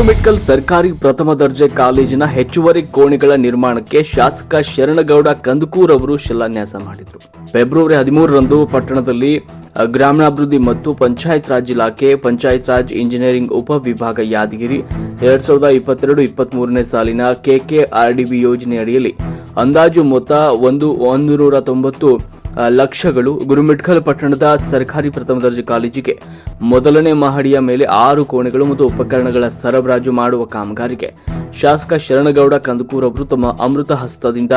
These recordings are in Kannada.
ಗುರುಮಿಟ್ಕಲ್ ಸರ್ಕಾರಿ ಪ್ರಥಮ ದರ್ಜೆ ಕಾಲೇಜಿನ ಹೆಚ್ಚುವರಿ ಕೋಣೆಗಳ ನಿರ್ಮಾಣಕ್ಕೆ ಶಾಸಕ ಶರಣಗೌಡ ಕಂದಕೂರ್ ಅವರು ಶಿಲಾನ್ಯಾಸ ಮಾಡಿದರು. ಫೆಬ್ರವರಿ ಹದಿಮೂರರಂದು ಪಟ್ಟಣದಲ್ಲಿ ಗ್ರಾಮೀಣಾಭಿವೃದ್ಧಿ ಮತ್ತು ಪಂಚಾಯತ್ ರಾಜ್ ಇಲಾಖೆ, ಪಂಚಾಯತ್ ರಾಜ್ ಇಂಜಿನಿಯರಿಂಗ್ ಉಪವಿಭಾಗ ಯಾದಗಿರಿ ಎರಡ್ ಸಾವಿರದ ಇಪ್ಪತ್ತೆರಡು ಇಪ್ಪತ್ತ್ ಮೂರನೇ ಸಾಲಿನ ಕೆಕೆಆರ್ಡಿಬಿ ಯೋಜನೆಯಡಿಯಲ್ಲಿ ಅಂದಾಜು ಮೊತ್ತ ಒಂದು ಒಂದು ನೂರ ತೊಂಬತ್ತು ಲಕ್ಷಗಳು ಗುರುಮಿಟ್ಕಲ್ ಪಟ್ಟಣದ ಸರ್ಕಾರಿ ಪ್ರಥಮ ದರ್ಜೆ ಕಾಲೇಜಿಗೆ. ಮೊದಲನೇ ಮಹಡಿಯ ಮೇಲೆ ಆರು ಕೋಣೆಗಳು ಮತ್ತು ಉಪಕರಣಗಳ ಸರಬರಾಜು ಮಾಡುವ ಕಾಮಗಾರಿಗೆ. ಶಾಸಕ ಶರಣಗೌಡ ಕಂದಕೂರ್ ಅವರು ತಮ್ಮ ಅಮೃತ ಹಸ್ತದಿಂದ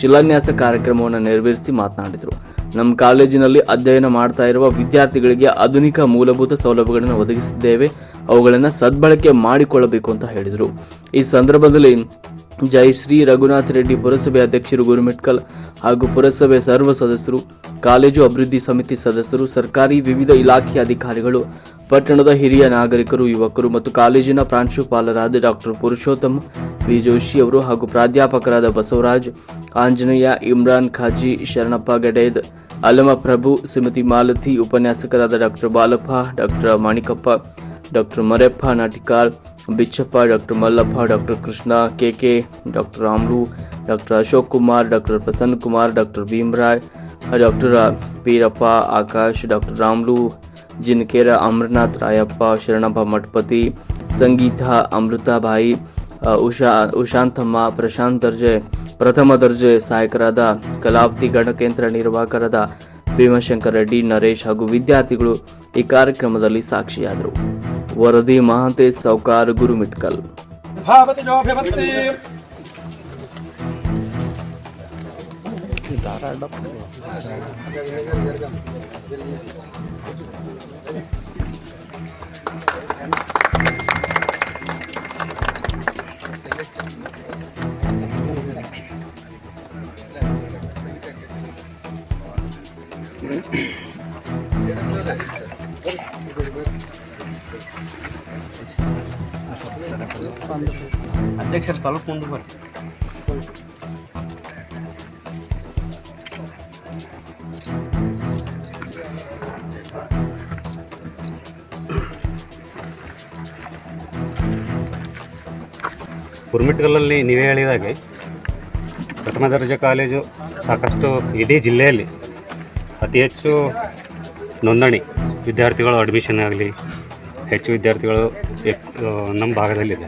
ಶಿಲಾನ್ಯಾಸ ಕಾರ್ಯಕ್ರಮವನ್ನು ನೆರವೇರಿಸಿ ಮಾತನಾಡಿದರು. ನಮ್ಮ ಕಾಲೇಜಿನಲ್ಲಿ ಅಧ್ಯಯನ ಮಾಡ್ತಾ ಇರುವ ವಿದ್ಯಾರ್ಥಿಗಳಿಗೆ ಆಧುನಿಕ ಮೂಲಭೂತ ಸೌಲಭ್ಯಗಳನ್ನು ಒದಗಿಸಿದ್ದೇವೆ. ಅವುಗಳನ್ನು ಸದ್ಬಳಕೆ ಮಾಡಿಕೊಳ್ಳಬೇಕು ಅಂತ ಹೇಳಿದರು. ಈ ಸಂದರ್ಭದಲ್ಲಿ ಜಯಶ್ರೀ ರಘುನಾಥ್ ರೆಡ್ಡಿ ಪುರಸಭೆ ಅಧ್ಯಕ್ಷರು ಗುರುಮಿಟ್ಕಲ್ ಹಾಗೂ ಪುರಸಭೆ ಸರ್ವ ಸದಸ್ಯರು, ಕಾಲೇಜು ಅಭಿವೃದ್ಧಿ ಸಮಿತಿ ಸದಸ್ಯರು, ಸರ್ಕಾರಿ ವಿವಿಧ ಇಲಾಖೆ ಅಧಿಕಾರಿಗಳು, ಪಟ್ಟಣದ ಹಿರಿಯ ನಾಗರಿಕರು, ಯುವಕರು ಮತ್ತು ಕಾಲೇಜಿನ ಪ್ರಾಂಶುಪಾಲರಾದ ಡಾಕ್ಟರ್ ಪುರುಷೋತ್ತಮ್ ವಿ. ಜೋಶಿ ಅವರು ಹಾಗೂ ಪ್ರಾಧ್ಯಾಪಕರಾದ ಬಸವರಾಜ್, ಆಂಜನೇಯ ಇಮ್ರಾನ್ ಖಾಜಿ, ಶರಣಪ್ಪ ಗಡೇದ್ ಅಲಮ ಪ್ರಭು, ಶ್ರೀಮತಿ ಮಾಲತಿ, ಉಪನ್ಯಾಸಕರಾದ doctor Balappa doctor Manikappa doctor Mareppa Natikal Bichappa doctor Mallappa doctor Krishna KK doctor Ramulu doctor Ashok Kumar doctor Prasanna Kumar doctor Bhimaray doctor Pirappa Akash doctor Ramulu Jinakera Amarnath Rayappa Sharanappa Mathapati Sangeeta Amritabai Usha Ushantamma Prashant ದರ್ಜೆ ಪ್ರಥಮ ದರ್ಜೆ ಸಹಾಯಕರಾದ ಕಲಾವತಿ ಗಣಕೇಂದ್ರ ನಿರ್ವಾಹಕರಾದ ಭೀಮಶಂಕರ್ ರೆಡ್ಡಿ ನರೇಶ್ ಹಾಗೂ ವಿದ್ಯಾರ್ಥಿಗಳು ಈ ಕಾರ್ಯಕ್ರಮದಲ್ಲಿ ಸಾಕ್ಷಿಯಾದರು. ವರದಿ, ಮಹಾಂತೇಶ್, ಸೌಕಾರ್, ಗುರುಮಿಟ್ಕಲ್. ಭಾವತಿ ಜೋಭಿಮತ್ತಿ ಅಧ್ಯಕ್ಷರು ಸ್ವಲ್ಪ ಮುಂದೆ ಬರ್ರಿ ಕುರ್ಮಿಟ್ಗಲ್ಲಲ್ಲಿ ನೀವೇ ಹೇಳಿದಾಗೆ ಪ್ರಥಮ ದರ್ಜೆ ಕಾಲೇಜು ಸಾಕಷ್ಟು ಇಡೀ ಜಿಲ್ಲೆಯಲ್ಲಿ ಅತಿ ಹೆಚ್ಚು ನೋಂದಣಿ ವಿದ್ಯಾರ್ಥಿಗಳು ಅಡ್ಮಿಷನ್ ಆಗಲಿ, ಹೆಚ್ಚು ವಿದ್ಯಾರ್ಥಿಗಳು ನಮ್ಮ ಭಾಗದಲ್ಲಿದೆ.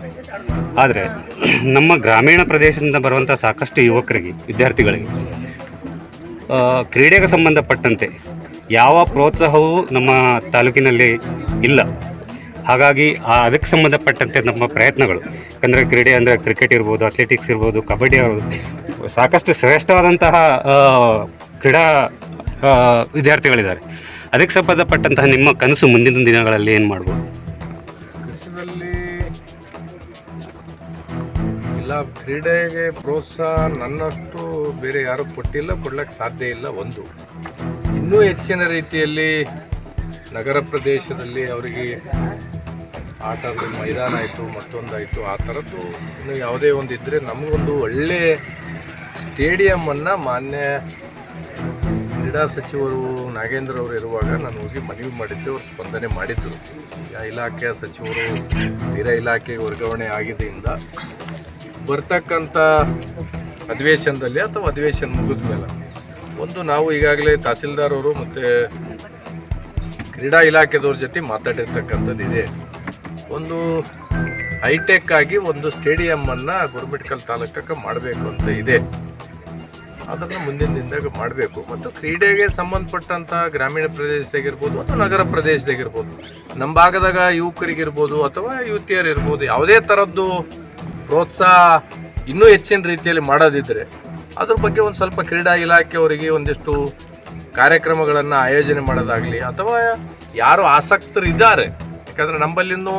ಆದರೆ ನಮ್ಮ ಗ್ರಾಮೀಣ ಪ್ರದೇಶದಿಂದ ಬರುವಂಥ ಸಾಕಷ್ಟು ಯುವಕರಿಗೆ, ವಿದ್ಯಾರ್ಥಿಗಳಿಗೆ ಕ್ರೀಡೆಗೆ ಸಂಬಂಧಪಟ್ಟಂತೆ ಯಾವ ಪ್ರೋತ್ಸಾಹವೂ ನಮ್ಮ ತಾಲೂಕಿನಲ್ಲಿ ಇಲ್ಲ. ಹಾಗಾಗಿ ಅದಕ್ಕೆ ಸಂಬಂಧಪಟ್ಟಂತೆ ನಮ್ಮ ಪ್ರಯತ್ನಗಳು. ಯಾಕಂದರೆ ಕ್ರೀಡೆ ಅಂದರೆ ಕ್ರಿಕೆಟ್ ಇರ್ಬೋದು ಅಥ್ಲೆಟಿಕ್ಸ್ ಇರ್ಬೋದು, ಕಬಡ್ಡಿ ಇರ್ಬೋದು, ಸಾಕಷ್ಟು ಶ್ರೇಷ್ಠವಾದಂತಹ ಕ್ರೀಡಾ ವಿದ್ಯಾರ್ಥಿಗಳಿದ್ದಾರೆ. ಅದಕ್ಕೆ ಸಂಬಂಧಪಟ್ಟಂತಹ ನಿಮ್ಮ ಕನಸು ಮುಂದಿನ ದಿನಗಳಲ್ಲಿ ಏನು ಮಾಡ್ಬೋದು? ಕೃಷಿನಲ್ಲಿ ಇಲ್ಲ, ಕ್ರೀಡೆಗೆ ಪ್ರೋತ್ಸಾಹ ನನ್ನಷ್ಟು ಬೇರೆ ಯಾರು ಕೊಟ್ಟಿಲ್ಲ ಕೊಡ್ಲಿಕ್ಕೆ ಸಾಧ್ಯ ಇಲ್ಲ ಒಂದು. ಇನ್ನೂ ಹೆಚ್ಚಿನ ರೀತಿಯಲ್ಲಿ ನಗರ ಪ್ರದೇಶದಲ್ಲಿ ಅವರಿಗೆ ಆಟದ ಮೈದಾನ ಆಯಿತು, ಮತ್ತೊಂದಾಯಿತು, ಆ ಥರದ್ದು ಇನ್ನು ಯಾವುದೇ ಒಂದು ಇದ್ದರೆ ನಮಗೊಂದು ಒಳ್ಳೆ ಸ್ಟೇಡಿಯಮನ್ನು ಮಾನ್ಯ ಕ್ರೀಡಾ ಸಚಿವರು ನಾಗೇಂದ್ರ ಅವರು ಇರುವಾಗ ನಾನು ಹೋಗಿ ಮನವಿ ಮಾಡಿದ್ದೆ, ಅವರು ಸ್ಪಂದನೆ ಮಾಡಿದ್ದರು ಇಲಾಖೆಯ ಸಚಿವರು ಬೇರೆ ಇಲಾಖೆಗೆ ವರ್ಗಾವಣೆ ಆಗಿದ್ದರಿಂದ ಬರ್ತಕ್ಕಂಥ ಅಧಿವೇಶನದಲ್ಲಿ ಅಥವಾ ಅಧಿವೇಶನ ಮುಗಿದ ಮೇಲೆ ಒಂದು ನಾವು ಈಗಾಗಲೇ ತಹಸೀಲ್ದಾರ್ ಅವರು ಮತ್ತು ಕ್ರೀಡಾ ಇಲಾಖೆದವ್ರ ಜೊತೆ ಮಾತಾಡಿರ್ತಕ್ಕಂಥದ್ದು ಒಂದು ಹೈಟೆಕ್ ಆಗಿ ಒಂದು ಸ್ಟೇಡಿಯಮ್ಮನ್ನು ಗುರುಮಿಟ್ಕಲ್ ತಾಲೂಕಕ್ಕೆ ಮಾಡಬೇಕು ಅಂತ ಇದೆ. ಅದನ್ನು ಮುಂದಿನ ದಿನದಾಗ ಮಾಡಬೇಕು. ಮತ್ತು ಕ್ರೀಡೆಗೆ ಸಂಬಂಧಪಟ್ಟಂಥ ಗ್ರಾಮೀಣ ಪ್ರದೇಶದಾಗಿರ್ಬೋದು ಅಥವಾ ನಗರ ಪ್ರದೇಶದಾಗಿರ್ಬೋದು ನಮ್ಮ ಭಾಗದಾಗ ಯುವಕರಿಗಿರ್ಬೋದು ಅಥವಾ ಯುವತಿಯರಿರ್ಬೋದು ಯಾವುದೇ ಥರದ್ದು ಪ್ರೋತ್ಸಾಹ ಇನ್ನೂ ಹೆಚ್ಚಿನ ರೀತಿಯಲ್ಲಿ ಮಾಡೋದಿದ್ದರೆ ಅದ್ರ ಬಗ್ಗೆ ಒಂದು ಸ್ವಲ್ಪ ಕ್ರೀಡಾ ಇಲಾಖೆಯವರಿಗೆ ಒಂದಿಷ್ಟು ಕಾರ್ಯಕ್ರಮಗಳನ್ನು ಆಯೋಜನೆ ಮಾಡೋದಾಗಲಿ ಅಥವಾ ಯಾರು ಆಸಕ್ತರು ಇದ್ದಾರೆ ಯಾಕಂದರೆ ನಮ್ಮಲ್ಲಿನೂ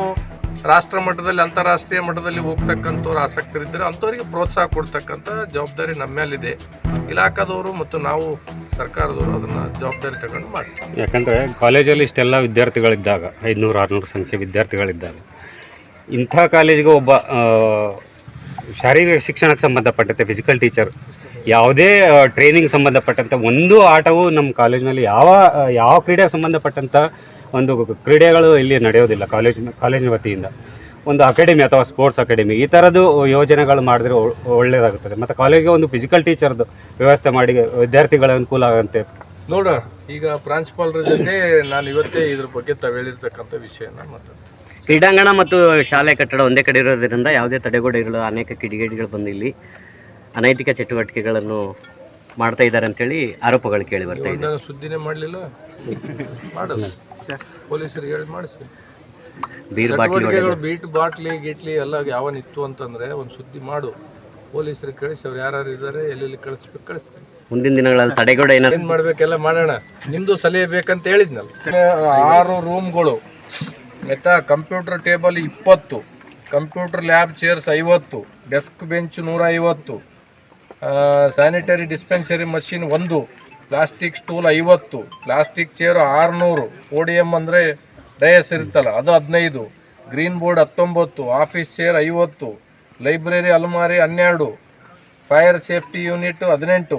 ರಾಷ್ಟ್ರ ಮಟ್ಟದಲ್ಲಿ, ಅಂತಾರಾಷ್ಟ್ರೀಯ ಮಟ್ಟದಲ್ಲಿ ಹೋಗ್ತಕ್ಕಂಥವ್ರು ಆಸಕ್ತರಿದ್ದರೆ ಅಂಥವರಿಗೆ ಪ್ರೋತ್ಸಾಹ ಕೊಡ್ತಕ್ಕಂಥ ಜವಾಬ್ದಾರಿ ನಮ್ಮ ಮೇಲಿದೆ ಇಲಾಖಾದವರು ಮತ್ತು ನಾವು ಸರ್ಕಾರದವರು ಅದನ್ನು ಜವಾಬ್ದಾರಿ ತಗೊಂಡು ಮಾಡ್ತೀವಿ. ಯಾಕಂದರೆ ಕಾಲೇಜಲ್ಲಿ ಇಷ್ಟೆಲ್ಲ ವಿದ್ಯಾರ್ಥಿಗಳಿದ್ದಾಗ, ಐದುನೂರು, ಆರುನೂರು ಸಂಖ್ಯೆ ವಿದ್ಯಾರ್ಥಿಗಳಿದ್ದಾಗ, ಇಂಥ ಕಾಲೇಜಿಗೆ ಒಬ್ಬ ಶಾರೀರಿಕ ಶಿಕ್ಷಣಕ್ಕೆ ಸಂಬಂಧಪಟ್ಟಂತೆ ಫಿಸಿಕಲ್ ಟೀಚರ್ ಯಾವುದೇ ಟ್ರೈನಿಂಗ್ ಸಂಬಂಧಪಟ್ಟಂಥ ಒಂದು ಆಟವು ನಮ್ಮ ಕಾಲೇಜಿನಲ್ಲಿ ಯಾವ ಯಾವ ಕ್ರೀಡೆಗೆ ಸಂಬಂಧಪಟ್ಟಂಥ ಒಂದು ಕ್ರೀಡೆಗಳು ಇಲ್ಲಿ ನಡೆಯೋದಿಲ್ಲ ಕಾಲೇಜ್ ಕಾಲೇಜಿನ ವತಿಯಿಂದ. ಒಂದು ಅಕಾಡೆಮಿ ಅಥವಾ ಸ್ಪೋರ್ಟ್ಸ್ ಅಕಾಡೆಮಿ ಈ ಥರದ್ದು ಯೋಜನೆಗಳು ಮಾಡಿದ್ರೆ ಒಳ್ಳೆಯದಾಗುತ್ತದೆ ಮತ್ತು ಕಾಲೇಜಿಗೆ ಒಂದು ಫಿಸಿಕಲ್ ಟೀಚರ್ದು ವ್ಯವಸ್ಥೆ ಮಾಡಿ ವಿದ್ಯಾರ್ಥಿಗಳ ಅನುಕೂಲ ಆಗುತ್ತೆ ನೋಡೋಣ. ಈಗ ಪ್ರಾಂಶುಪಾಲರ ಜೊತೆ ನಾನು ಇವತ್ತೇ ಇದ್ರ ಬಗ್ಗೆ ತಾವು ಹೇಳಿರ್ತಕ್ಕಂಥ ವಿಷಯನ ಮಾತಾಡ್ತೀನಿ. ಕ್ರೀಡಾಂಗಣ ಮತ್ತು ಶಾಲೆ ಕಟ್ಟಡ ಒಂದೇ ಕಡೆ ಇರೋದ್ರಿಂದ ಯಾವುದೇ ತಡೆಗೋಡೆಗಳು ಅನೇಕ ಕಿಡಿಗೇಡಿಗಳು ಬಂದು ಇಲ್ಲಿ ಅನೈತಿಕ ಚಟುವಟಿಕೆಗಳನ್ನು ಮಾಡ್ತಾ ಇದ್ದಾರೆ ಅಂತೇಳಿ ಆರೋಪಗಳು ಕೇಳಿ ಬರ್ತಾ ಇದೆ. ನಾನು ಸುದ್ದಿನೇ ಮಾಡಲಿಲ್ಲ? ಮಾಡಲ್ಲ. ಪೊಲೀಸರಿಗೆ ಹೇಳಿ ಮಾಡಿಸಿ. ಬೀರ್ ಬಾಟ್ಲಿ ಚಟುವಟಿಕೆಗಳು ಬೀಟ್ ಬಾಟ್ಲಿ ಗಿಟ್ಲಿ ಎಲ್ಲ ಯಾವನ್ ಇತ್ತು ಅಂತಂದ್ರೆ ಒಂದು ಸುದ್ದಿ ಮಾಡು. ಪೊಲೀಸರಿಗೆ ಕಳಿಸಿ ಅವ್ರು ಯಾರು ಇದ್ದಾರೆ ಎಲ್ಲೆಲ್ಲಿ ಕಳಿಸ್ಬೇಕು ಕಳಿಸ್ತೀನಿ. ಮುಂದಿನ ದಿನಗಳಲ್ಲಿ ತಡೆಗೋಡೆ ಏನಾದ್ರು ಏನ್ ಮಾಡ್ಬೇಕೆಲ್ಲ ಮಾಡೋಣ. ನಿಮ್ದು ಸಲಹೆ ಬೇಕಂತ ಹೇಳಿದ್ನಲ್ಲ. ಆರು ರೂಮ್ಗಳು. ಆಯ್ತಾ? ಕಂಪ್ಯೂಟರ್ ಟೇಬಲ್ ಇಪ್ಪತ್ತು. ಕಂಪ್ಯೂಟರ್ ಲ್ಯಾಬ್ ಚೇರ್ಸ್ ಐವತ್ತು. ಡೆಸ್ಕ್ ಬೆಂಚ್ ನೂರ ಐವತ್ತು ಸ್ಯಾನಿಟರಿ ಡಿಸ್ಪೆನ್ಸರಿ ಮಷಿನ್ ಒಂದು ಪ್ಲಾಸ್ಟಿಕ್ ಸ್ಟೂಲ್ ಐವತ್ತು ಪ್ಲಾಸ್ಟಿಕ್ ಚೇರು ಆರುನೂರು ಓಡಿಎಮ್ ಅಂದರೆ ಡಯಸ್ ಇರುತ್ತಲ್ಲ, ಅದು ಹದಿನೈದು ಗ್ರೀನ್ ಬೋರ್ಡ್ ಹತ್ತೊಂಬತ್ತು ಆಫೀಸ್ ಚೇರ್ ಐವತ್ತು ಲೈಬ್ರರಿ ಅಲ್ಮಾರಿ ಹನ್ನೆರಡು ಫೈರ್ ಸೇಫ್ಟಿ ಯೂನಿಟ್ ಹದಿನೆಂಟು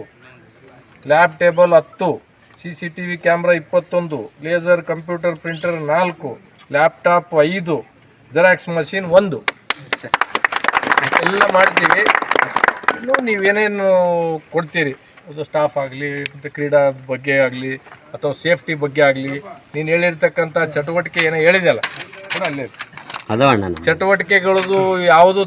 ಲ್ಯಾಬ್ ಟೇಬಲ್ ಹತ್ತು C C T V camera ಇಪ್ಪತ್ತೊಂದು ಲೇಸರ್ ಕಂಪ್ಯೂಟರ್ ಪ್ರಿಂಟರ್ ನಾಲ್ಕು ಲ್ಯಾಪ್ಟಾಪ್ ಐದು ಜೆರಾಕ್ಸ್ ಮಷೀನ್ ಒಂದು. ಎಲ್ಲ ಮಾಡ್ತೀವಿ. ಇನ್ನು ಏನೇನು ಕೊಡ್ತೀರಿ? ಅದು ಸ್ಟಾಫ್ ಆಗಲಿ ಮತ್ತು ಕ್ರೀಡಾ ಬಗ್ಗೆ ಆಗಲಿ ಅಥವಾ ಸೇಫ್ಟಿ ಬಗ್ಗೆ ಆಗಲಿ ನೀನು ಹೇಳಿರ್ತಕ್ಕಂಥ ಚಟುವಟಿಕೆ ಏನೋ ಹೇಳಿದೆಯಲ್ಲ ಅಲ್ಲೇ ಅದ ಅಣ್ಣ ಚಟುವಟಿಕೆಗಳದು ಯಾವುದು